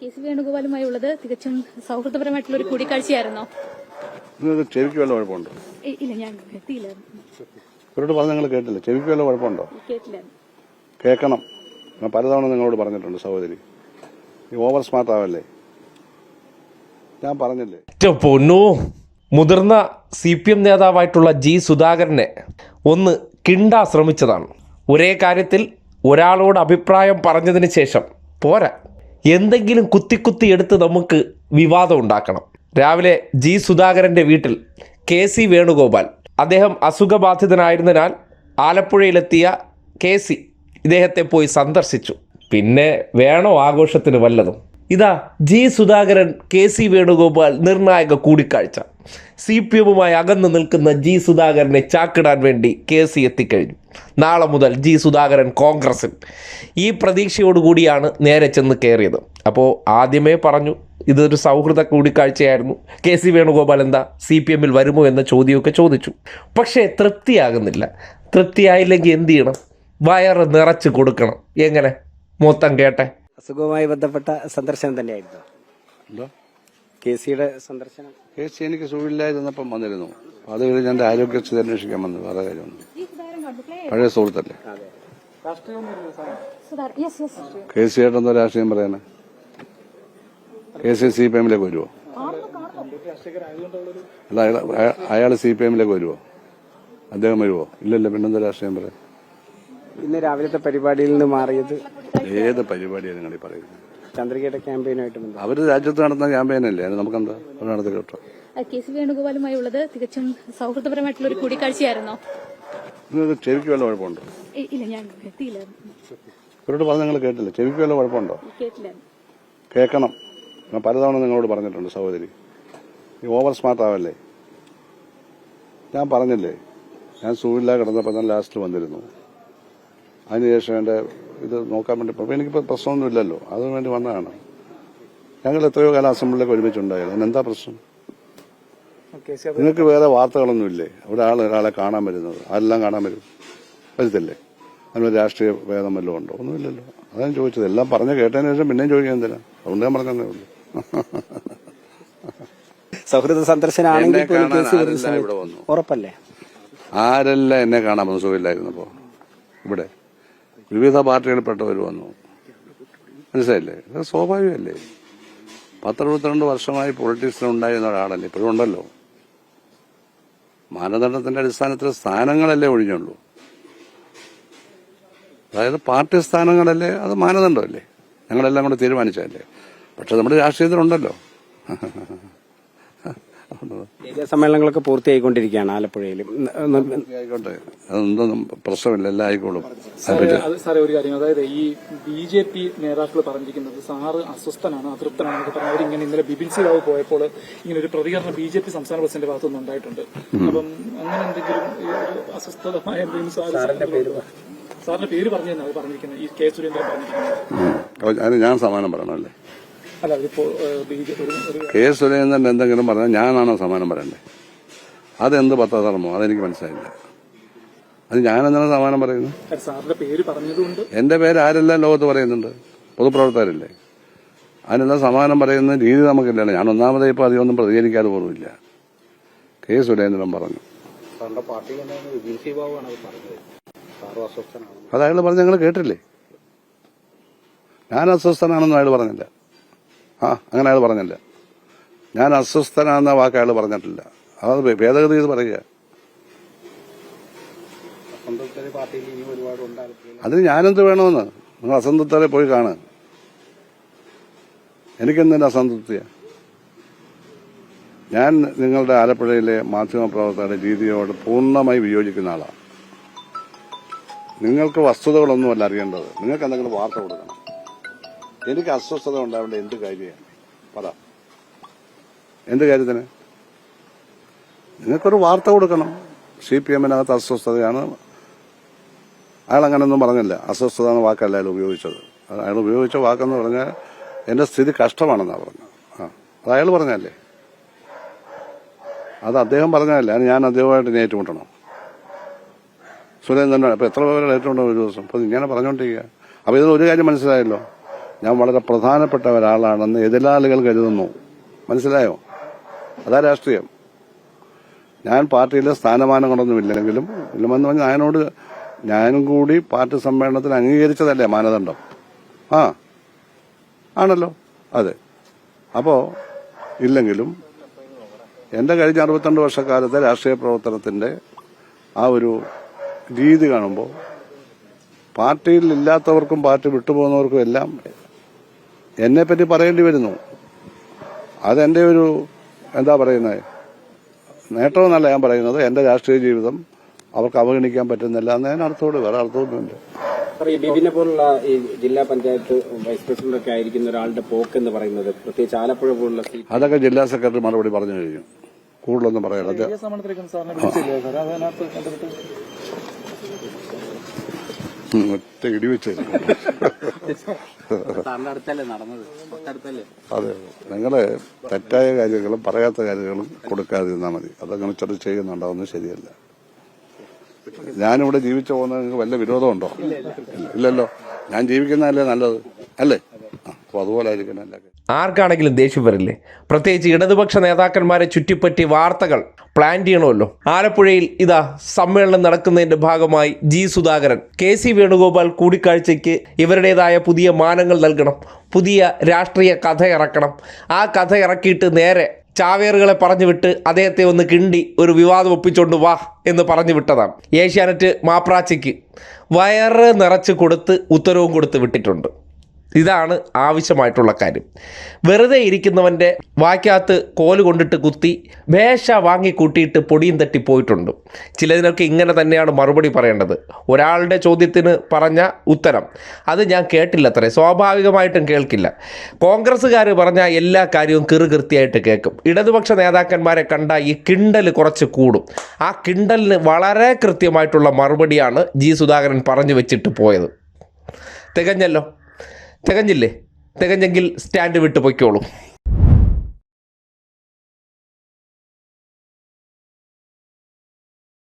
K C വേണുഗോപാലുമായി ഉള്ളത്. തികച്ചും സൗഹൃദപരമായിട്ടുള്ള ഒരു കൂടിക്കാഴ്ചയായിരുന്നോ. ചെവിക്ക് വല്ല കുഴപ്പമുണ്ടോ? ഇല്ല ഞാൻ ഇവരോട് പറഞ്ഞ് നിങ്ങൾ കേട്ടില്ല. ചെവിക്ക് വല്ല കുഴപ്പമുണ്ടോ? കേട്ടില്ല. കേൾക്കണം. ഞാൻ പലതവണ നിങ്ങളോട് പറഞ്ഞിട്ടുണ്ട് സഹോദരി. ഓവർ സ്മാർട്ട് ആവല്ലേ? ഞാൻ പറഞ്ഞില്ലേ? പൊന്നു മുതിർന്ന സി പി എം നേതാവായിട്ടുള്ള ജി സുധാകരനെ ഒന്ന് കിണ്ടാ ശ്രമിച്ചതാണ്. ഒരേ കാര്യത്തിൽ ഒരാളോട് അഭിപ്രായം പറഞ്ഞതിന് ശേഷം പോരാ. എന്തെങ്കിലും കുത്തി കുത്തി എടുത്ത് നമുക്ക് വിവാദം ഉണ്ടാക്കണം. രാവിലെ ജി സുധാകരന്റെ വീട്ടിൽ കെ സി വേണുഗോപാൽ. അദ്ദേഹം അസുഖബാധിതനായിരുന്നതിനാൽ ആലപ്പുഴയിലെത്തിയ കെ സി ഇദ്ദേഹത്തെ പോയി സന്ദർശിച്ചു. പിന്നെ വേണോ ആഘോഷത്തിന് വല്ലതും? ഇതാ G Sudhakaran K C Venugopal നിർണായക കൂടിക്കാഴ്ച. സി പി എമ്മുമായി അകന്നു നിൽക്കുന്ന ജി സുധാകരനെ ചാക്കിടാൻ വേണ്ടി കെ സി എത്തിക്കഴിഞ്ഞു. നാളെ മുതൽ ജി സുധാകരൻ കോൺഗ്രസിൽ. ഈ പ്രതീക്ഷയോടുകൂടിയാണ് നേരെ ചെന്ന് കയറിയത്. അപ്പോൾ ആദ്യമേ പറഞ്ഞു ഇതൊരു സൗഹൃദ കൂടിക്കാഴ്ചയായിരുന്നു. കെ സി വേണുഗോപാൽ എന്താ സി പി എമ്മിൽ വരുമോ എന്ന ചോദ്യമൊക്കെ ചോദിച്ചു. പക്ഷേ തൃപ്തിയാകുന്നില്ല. തൃപ്തിയായില്ലെങ്കിൽ എന്ത് ചെയ്യണം? വയറ് നിറച്ച് കൊടുക്കണം. എങ്ങനെ? മൊത്തം കേട്ടെ. അസുഖവുമായി ബന്ധപ്പെട്ട സന്ദർശനം തന്നെയായിരുന്നു. എന്തോ? കെ സിയുടെ സന്ദർശനം. കേസ് എനിക്ക് സുഖമില്ലായിരുന്നപ്പം വന്നിരുന്നു. അത് കഴിഞ്ഞ് എന്റെ ആരോഗ്യസ്ഥിതി അന്വേഷിക്കാൻ വന്നു. വേറെ കാര്യമൊന്നും പഴയ സുഹൃത്തല്ലേ? യെസ് യെസ് കെ സി ആയിട്ടെന്തോ രാഷ്ട്രീയം പറയാനാ കെ സി സി പി എമ്മിലേക്ക് വരുമോ അല്ല അയാൾ സി പി എമ്മിലേക്ക് വരുമോ അദ്ദേഹം വരുമോ ഇല്ലല്ലോ പിന്നെന്തോ രാഷ്ട്രീയം പറയാം ഇന്ന് രാവിലത്തെ പരിപാടിയിൽ നിന്ന് മാറിയത് ഏത് പരിപാടിയാണ് നിങ്ങൾ പറയുന്നത്? ചന്ദ്രികയുടെ ക്യാമ്പയിനുമായിട്ട് ബന്ധം അവർ രാജ്യത്ത് നടത്തുന്ന ക്യാമ്പയിനല്ലേ? അത് നമുക്കെന്താ? അവർ നടത്തി കേട്ടോ. കെ സി വേണുഗോപാലുമായി ഉള്ളത് തികച്ചും സൗഹൃദപരമായിട്ടുള്ള ഒരു കൂടിക്കാഴ്ചയായിരുന്നോ? നിങ്ങൾക്ക് ചെവിക്ക് വല്ല കുഴപ്പമുണ്ടോ ഇല്ല ഞാൻ എത്തിയില്ല ഇവരോട് പറഞ്ഞ് നിങ്ങൾ കേട്ടില്ല. ചെവിക്ക് വല്ല കുഴപ്പമുണ്ടോ കേട്ടില്ല കേൾക്കണം. ഞാൻ പലതവണ നിങ്ങളോട് പറഞ്ഞിട്ടുണ്ട് സഹോദരി. നീ ഓവർ സ്മാർട്ട് ആവല്ലേ? ഞാൻ പറഞ്ഞില്ലേ? ഞാൻ സൂവില്ല കിടന്നപ്പോൾ ഞാൻ ലാസ്റ്റ് വന്നിരുന്നു. അതിനുശേഷം എന്റെ ഇത് നോക്കാൻ വേണ്ടി അപ്പോൾ എനിക്കിപ്പോൾ പ്രശ്നമൊന്നും ഇല്ലല്ലോ അതിനു വേണ്ടി വന്നതാണ്. ഞങ്ങൾ എത്രയോ കാലം അസംബ്ലിയിലൊക്കെ ഒരുമിച്ചുണ്ടായിരുന്നു. അതിന് എന്താ പ്രശ്നം നിങ്ങൾക്ക് വേറെ വാർത്തകളൊന്നും ഇല്ലേ ഒരാൾ ഒരാളെ കാണാൻ വരുന്നത്. അതെല്ലാം കാണാൻ വരും? വരുത്തില്ലേ? അതിന് രാഷ്ട്രീയ ഭേദം വല്ലതും ഉണ്ടോ? ഒന്നുമില്ലല്ലോ. അതാണ് ചോദിച്ചത്. എല്ലാം പറഞ്ഞു കേട്ടതിന് ശേഷം പിന്നെയും ചോദിക്കാൻ എന്തിനാ? അതുകൊണ്ട് ഞാൻ പറഞ്ഞു ഉള്ളൂ സൗഹൃദ സന്ദർശനാണെങ്കിൽ? ഉറപ്പല്ലേ? ആരെല്ലാം എന്നെ കാണാൻ വന്നു? സുഖമില്ലായിരുന്നപ്പോ. ഇവിടെ. വിവിധ പാർട്ടികളിൽപ്പെട്ടവർ വന്നു. മനസ്സിലായില്ലേ? അത് സ്വാഭാവികമല്ലേ? പത്തറുപത്തിരണ്ട് വർഷമായി പൊളിറ്റിക്സിൽ ഉണ്ടായിരുന്ന ഒരാളല്ലേ? ഇപ്പോഴും ഉണ്ടല്ലോ. മാനദണ്ഡത്തിന്റെ അടിസ്ഥാനത്തിൽ സ്ഥാനങ്ങളല്ലേ ഒഴിഞ്ഞുള്ളൂ. അതായത് പാർട്ടി സ്ഥാനങ്ങളല്ലേ അത് മാനദണ്ഡമല്ലേ? ഞങ്ങളെല്ലാം കൂടെ തീരുമാനിച്ചല്ലേ പക്ഷെ നമ്മുടെ രാഷ്ട്രീയത്തിലുണ്ടല്ലോ. ഏരിയ സമ്മേളനങ്ങളൊക്കെ പൂർത്തിയായിക്കൊണ്ടിരിക്കുകയാണ് ആലപ്പുഴയിലും. ആയിക്കോട്ടെ അതൊന്നും പ്രശ്നമില്ല എല്ലാം ആയിക്കോളും. അത് സാറേ ഒരു കാര്യം. അതായത് ഈ ബി ജെ പി നേതാക്കൾ പറഞ്ഞിരിക്കുന്നത് സാറ് അസ്വസ്ഥനാണ് അതൃപ്തനാണ് പറഞ്ഞ് അവരിങ്ങനെ ഇന്നലെ ബിപിൻ സി റാവു പോയപ്പോൾ ഇങ്ങനെ ഒരു പ്രതികരണം ബി ജെ പി സംസ്ഥാന പ്രസിഡന്റ് ഭാഗത്തുനിന്ന് ഉണ്ടായിട്ടുണ്ട്. അപ്പം അങ്ങനെ എന്തെങ്കിലും അസ്വസ്ഥതമായ എന്തെങ്കിലും സാറ് സാറിന്റെ പേര് പറഞ്ഞു തന്നെ അത് പറഞ്ഞിരിക്കുന്നത് ഈ കെ സുരേന്ദ്രൻ പറഞ്ഞിരിക്കുന്നത്. ഞാൻ സമാനം പറയണമല്ലേ? കെ സുരേന്ദ്രൻ എന്തെങ്കിലും പറഞ്ഞാൽ ഞാനാണോ സമാനം പറയണ്ടേ? അതെന്ത് പത്രധർമ്മോ? അതെനിക്ക് മനസ്സിലായില്ല. അത് ഞാനെന്താണ് സമാനം പറയുന്നത്? എന്റെ പേര് ആരെല്ലാം ലോകത്ത് പറയുന്നുണ്ട്? പൊതുപ്രവർത്തകരല്ലേ? അതിനെല്ലാം സമാനം പറയുന്ന രീതി നമുക്കില്ലല്ലോ ഞാൻ ഒന്നാമതേ ഇപ്പൊ അധികമൊന്നും പ്രതികരിക്കാതെ പോലുമില്ല കെ സുരേന്ദ്രൻ പറഞ്ഞു. അത് അയാൾ പറഞ്ഞ് ഞങ്ങൾ കേട്ടില്ലേ? ഞാൻ അസ്വസ്ഥനാണെന്നും അയാൾ പറഞ്ഞില്ല. ആ അങ്ങനെ അയാൾ പറഞ്ഞല്ല. ഞാൻ അസ്വസ്ഥനാണെന്ന വാക്ക് അയാൾ പറഞ്ഞിട്ടില്ല. അത് ഭേദഗതി ചെയ്ത് പറയുക. അതിന് ഞാനെന്ത് വേണമെന്ന്? നിങ്ങൾ അസംതൃപ്തരെ പോയി കാണുക. എനിക്കെന്തിന്റെ അസംതൃപ്തിയാണ് ഞാൻ നിങ്ങളുടെ ആലപ്പുഴയിലെ മാധ്യമപ്രവർത്തകരുടെ രീതിയോട് പൂർണമായി വിയോജിക്കുന്ന ആളാണ് നിങ്ങൾക്ക് വസ്തുതകളൊന്നുമല്ല അറിയേണ്ടത്. നിങ്ങൾക്ക് എന്തെങ്കിലും വാർത്ത കൊടുക്കണം. എനിക്ക് അസ്വസ്ഥത ഉണ്ടാവേണ്ട എന്ത് കാര്യമാണ്? പറ. എന്ത് കാര്യത്തിന്? നിങ്ങൾക്കൊരു വാർത്ത കൊടുക്കണം. സി പി എമ്മിനകത്ത് അസ്വസ്ഥതയാണ്. അയാൾ അങ്ങനെയൊന്നും പറഞ്ഞില്ല. അസ്വസ്ഥത എന്ന വാക്കല്ല അയാൾ ഉപയോഗിച്ചത്. അയാൾ ഉപയോഗിച്ച വാക്കെന്ന് പറഞ്ഞാൽ എന്റെ സ്ഥിതി കഷ്ടമാണെന്നാണ് പറഞ്ഞു ആ അത് അയാൾ പറഞ്ഞല്ലേ അത് അദ്ദേഹം പറഞ്ഞതല്ലേ? ഞാൻ അദ്ദേഹമായിട്ട് ഏറ്റുമുട്ടണം. സുരേന്ദ്രൻ അപ്പൊ എത്ര പേരെ ഏറ്റുമുട്ടണം ഒരു ദിവസം? അപ്പൊ ഇങ്ങനെ പറഞ്ഞുകൊണ്ടിരിക്കുക അപ്പൊ ഇതിൽ ഒരു കാര്യം മനസ്സിലായല്ലോ. ഞാൻ വളരെ പ്രധാനപ്പെട്ട ഒരാളാണെന്ന് എതിരാളികൾ കരുതുന്നു. മനസ്സിലായോ? അതാ രാഷ്ട്രീയം. ഞാൻ പാർട്ടിയിലെ സ്ഥാനമാനങ്ങളൊന്നും ഇല്ലെങ്കിലും ഇല്ലെന്ന് പറഞ്ഞാൽ ഞാനോട് ഞാനും കൂടി പാർട്ടി സമ്മേളനത്തിൽ അംഗീകരിച്ചതല്ലേ മാനദണ്ഡം? ആ ആണല്ലോ. അതെ. അപ്പോ ഇല്ലെങ്കിലും എന്റെ കഴിഞ്ഞ അറുപത്തിരണ്ട് വർഷക്കാലത്തെ രാഷ്ട്രീയ പ്രവർത്തനത്തിന്റെ ആ ഒരു രീതി കാണുമ്പോൾ പാർട്ടിയിൽ ഇല്ലാത്തവർക്കും പാർട്ടി വിട്ടുപോകുന്നവർക്കും എല്ലാം എന്നെ പറ്റി പറയേണ്ടി വരുന്നു. അതെന്റെ ഒരു എന്താ പറയുന്നത് നേട്ടമെന്നല്ല ഞാൻ പറയുന്നത്. എന്റെ രാഷ്ട്രീയ ജീവിതം അവർക്ക് അവഗണിക്കാൻ പറ്റുന്നില്ല എന്ന് ഞാൻ അർത്ഥത്തോട് വേറെ അർത്ഥമൊന്നുമില്ല ഈ ബിബിനെ പോലുള്ള ഈ ജില്ലാ പഞ്ചായത്ത് വൈസ് പ്രസിഡന്റ് ഒക്കെ ആയിരിക്കുന്ന ഒരാളുടെ പോക്ക് എന്ന് പറയുന്നത് പ്രത്യേകിച്ച് ആലപ്പുഴ പോലുള്ള സീറ്റ് അതൊക്കെ ജില്ലാ സെക്രട്ടറി മറുപടി പറഞ്ഞു കഴിഞ്ഞു. കൂടുതലൊന്നും പറയാനത് ഒറ്റ ഇടിവെച്ച് സാറിന്റെ അടുത്തല്ലേ നടന്നത്? തൊട്ടടുത്തല്ലേ? അതെ നിങ്ങൾ തെറ്റായ കാര്യങ്ങളും പറയാത്ത കാര്യങ്ങളും കൊടുക്കാതിരുന്നാൽ മതി. അതങ്ങനെ ചെറു ചെയ്യുന്നുണ്ടാവുന്നത് ശരിയല്ല. ഞാനിവിടെ ജീവിച്ചു പോകുന്നത് നിങ്ങൾക്ക് വല്ല വിരോധമുണ്ടോ? ഇല്ലല്ലോ. ഞാൻ ജീവിക്കുന്നതല്ലേ നല്ലത് അല്ലേ? അപ്പോൾ അപ്പൊ അതുപോലെ ആയിരിക്കണം എല്ലാ ആർക്കാണെങ്കിലും ദേഷ്യം വരില്ലേ? പ്രത്യേകിച്ച് ഇടതുപക്ഷ നേതാക്കന്മാരെ ചുറ്റിപ്പറ്റി വാർത്തകൾ. പ്ലാൻ ചെയ്യണമല്ലോ. ആലപ്പുഴയിൽ ഇതാ സമ്മേളനം നടക്കുന്നതിന്റെ ഭാഗമായി G Sudhakaran K C Venugopal കൂടിക്കാഴ്ചയ്ക്ക് ഇവരുടേതായ പുതിയ മാനങ്ങൾ നൽകണം പുതിയ രാഷ്ട്രീയ കഥ ഇറക്കണം. ആ കഥ ഇറക്കിയിട്ട് നേരെ ചാവേറുകളെ പറഞ്ഞു വിട്ട് അദ്ദേഹത്തെ ഒന്ന് കിണ്ടി ഒരു വിവാദം ഒപ്പിച്ചോണ്ട് വാ എന്ന് പറഞ്ഞു വിട്ടതാണ്. ഏഷ്യാനെറ്റ് മാപ്രാച്ചിക്ക് വയറ് നിറച്ച് കൊടുത്ത് ഉത്തരവും കൊടുത്ത് വിട്ടിട്ടുണ്ട്. ഇതാണ് ആവശ്യമായിട്ടുള്ള കാര്യം. വെറുതെ ഇരിക്കുന്നവന്റെ വായ്ക്കകത്ത് കോൽ കൊണ്ടിട്ട് കുത്തി വേഷ വാങ്ങി കൂട്ടിയിട്ട് പൊടിയും തട്ടി പോയിട്ടുണ്ട്. ചിലതിനൊക്കെ ഇങ്ങനെ തന്നെയാണ് മറുപടി പറയേണ്ടത്. ഒരാളുടെ ചോദ്യത്തിന് പറഞ്ഞ ഉത്തരം. അത് ഞാൻ കേട്ടില്ല അത്രേ സ്വാഭാവികമായിട്ടും കേൾക്കില്ല. കോൺഗ്രസ്സുകാർ പറഞ്ഞ എല്ലാ കാര്യവും കൃത്യമായിട്ട് കേൾക്കും. ഇടതുപക്ഷ നേതാക്കന്മാരെ കണ്ട ഈ കിണ്ടൽ കുറച്ച് കൂടും. ആ കിണ്ടലിന് വളരെ കൃത്യമായിട്ടുള്ള മറുപടിയാണ് ജി സുധാകരൻ പറഞ്ഞു വെച്ചിട്ട് പോയത്. തികഞ്ഞല്ലോ. തികഞ്ഞില്ലേ? തികഞ്ഞെങ്കിൽ സ്റ്റാൻഡ് വിട്ട് പൊയ്ക്കോളൂ.